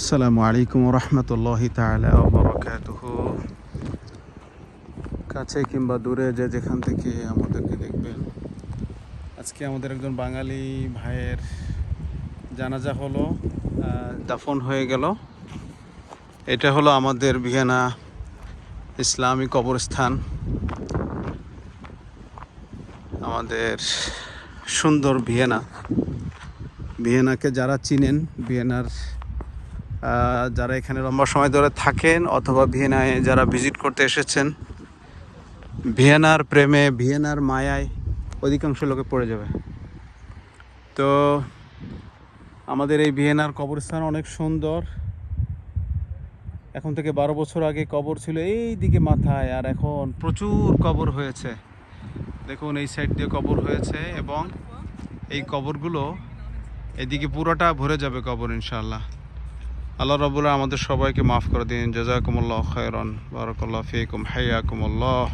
আসসালামু আলাইকুম রহমতুল্লাহ তালা বরকাতুহ। কাছে কিংবা দূরে যে যেখান থেকে আমাদেরকে দেখবেন। আজকে আমাদের একজন বাঙালি ভাইয়ের জানাজা হলো দাফন হয়ে গেল। এটা হলো আমাদের ভিয়েনা ইসলামী কবরস্থান। আমাদের সুন্দর ভিয়েনা। ভিয়েনাকে যারা চিনেন, ভিয়েনার যারা এখানে লম্বা সময় ধরে থাকেন অথবা ভিয়েনায় যারা ভিজিট করতে এসেছেন, ভিয়েনার প্রেমে, ভিয়েনার মায়ায় অধিকাংশ লোকে পড়ে যাবে। তো আমাদের এই ভিয়েনার কবরস্থান অনেক সুন্দর। এখন থেকে বারো বছর আগে কবর ছিল এই দিকে মাথায়, আর এখন প্রচুর কবর হয়েছে। দেখুন, এই সাইড দিয়ে কবর হয়েছে এবং এই কবরগুলো এদিকে পুরোটা ভরে যাবে কবর, ইনশাআল্লাহ। আল্লাহ রবুল্লাহ আমাদের সবাইকে মাফ করে দিন। জাজাকুমুল্লাহ খায়রন বারকুল্লাহ ফিকুম হাইয়াকুমুল্লাহ